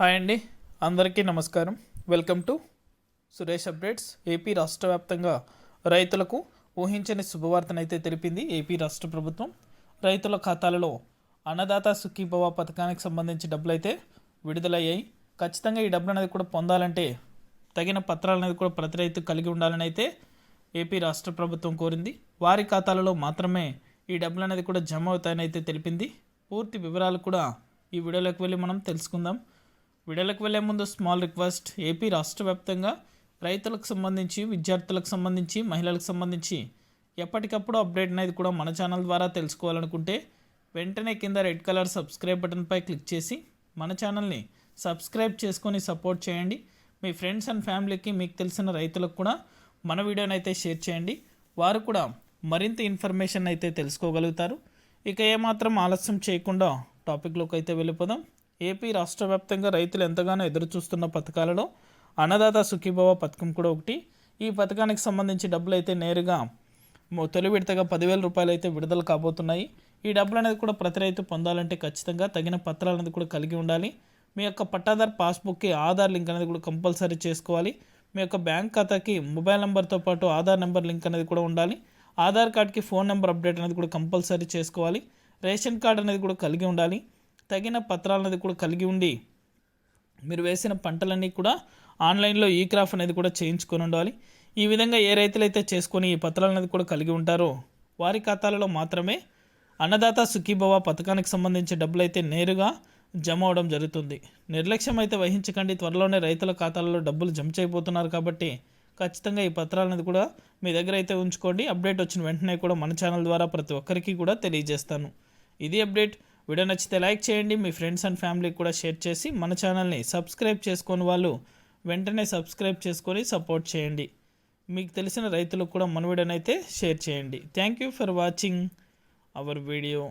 Hi అండి. అందరికీ నమస్కారం. Welcome to Suresh updates. AP రాష్ట్ర వ్యాప్తంగా రైతులకు ఊహించని శుభవార్తనైతే తెలిపింది ఏపీ రాష్ట్ర ప్రభుత్వం. రైతుల ఖాతాలలో అన్నదాత సుఖీభవ పథకానికి సంబంధించి డబ్బులు అయితే విడుదలయ్యాయి. ఖచ్చితంగా ఈ డబ్బులు అనేది కూడా పొందాలంటే తగిన పత్రాలు అనేది కూడా ప్రతి రైతు కలిగి ఉండాలని అయితే ఏపీ రాష్ట్ర ప్రభుత్వం కోరింది. వారి ఖాతాలలో మాత్రమే ఈ డబ్బులు అనేది కూడా జమ అవుతాయని అయితే తెలిపింది. పూర్తి వివరాలు కూడా ఈ వీడియోలోకి వెళ్ళి మనం తెలుసుకుందాం. వీడియోలకు వెళ్ళే ముందు స్మాల్ రిక్వెస్ట్. ఏపీ రాష్ట్ర వ్యాప్తంగా రైతులకు సంబంధించి విద్యార్థులకు సంబంధించి మహిళలకు సంబంధించి ఎప్పటికప్పుడు అప్డేట్ అనేది కూడా మన ఛానల్ ద్వారా తెలుసుకోవాలనుకుంటే వెంటనే కింద రెడ్ కలర్ సబ్స్క్రైబ్ బటన్పై క్లిక్ చేసి మన ఛానల్ని సబ్స్క్రైబ్ చేసుకొని సపోర్ట్ చేయండి. మీ ఫ్రెండ్స్ అండ్ ఫ్యామిలీకి మీకు తెలిసిన రైతులకు కూడా మన వీడియోని అయితే షేర్ చేయండి. వారు కూడా మరింత ఇన్ఫర్మేషన్ అయితే తెలుసుకోగలుగుతారు. ఇక ఏమాత్రం ఆలస్యం చేయకుండా టాపిక్లోకి అయితే వెళ్ళిపోదాం. ఏపీ రాష్ట్ర వ్యాప్తంగా రైతులు ఎంతగానో ఎదురుచూస్తున్న పథకాలలో అన్నదాత సుఖీభవ పథకం కూడా ఒకటి. ఈ పథకానికి సంబంధించి డబ్బులు అయితే నేరుగా తొలి విడతగా పదివేల రూపాయలు అయితే విడుదల కాబోతున్నాయి. ఈ డబ్బులు అనేది కూడా ప్రతి రైతు పొందాలంటే ఖచ్చితంగా తగిన పత్రాలు అనేది కూడా కలిగి ఉండాలి. మీ యొక్క పట్టాదార్ పాస్బుక్కి ఆధార్ లింక్ అనేది కూడా కంపల్సరీ చేసుకోవాలి. మీ యొక్క బ్యాంక్ ఖాతాకి మొబైల్ నెంబర్తో పాటు ఆధార్ నెంబర్ లింక్ అనేది కూడా ఉండాలి. ఆధార్ కార్డ్కి ఫోన్ నెంబర్ అప్డేట్ అనేది కూడా కంపల్సరీ చేసుకోవాలి. రేషన్ కార్డ్ అనేది కూడా కలిగి ఉండాలి. తగిన పత్రాలు అనేది కూడా కలిగి ఉండి మీరు వేసిన పంటలన్నీ కూడా ఆన్లైన్లో ఈ క్రాఫ్ అనేది కూడా చేయించుకొని ఉండాలి. ఈ విధంగా ఏ రైతులైతే చేసుకొని ఈ పత్రాలు అనేది కూడా కలిగి ఉంటారో వారి ఖాతాలలో మాత్రమే అన్నదాత సుఖీభవ పథకానికి సంబంధించి డబ్బులు అయితే నేరుగా జమ అవడం జరుగుతుంది. నిర్లక్ష్యం అయితే వహించకండి. త్వరలోనే రైతుల ఖాతాలలో డబ్బులు జమ చేయబోతున్నారు కాబట్టి ఖచ్చితంగా ఈ పత్రాలు అనేది కూడా మీ దగ్గర అయితే ఉంచుకోండి. అప్డేట్ వచ్చిన వెంటనే కూడా మన ఛానల్ ద్వారా ప్రతి ఒక్కరికి కూడా తెలియజేస్తాను. ఇది అప్డేట్. వీడియో నచ్చితే లైక్ చేయండి మీ ఫ్రెండ్స్ అండ్ ఫ్యామిలీకి కూడా షేర్ చేసి మన ఛానల్ని సబ్స్క్రైబ్ చేసుకొని వాళ్ళు వెంటనే సబ్స్క్రైబ్ చేసుకొని సపోర్ట్ చేయండి. మీకు తెలిసిన రైతులకు కూడా మన వీడియోనైతే షేర్ చేయండి. Thank you for watching our video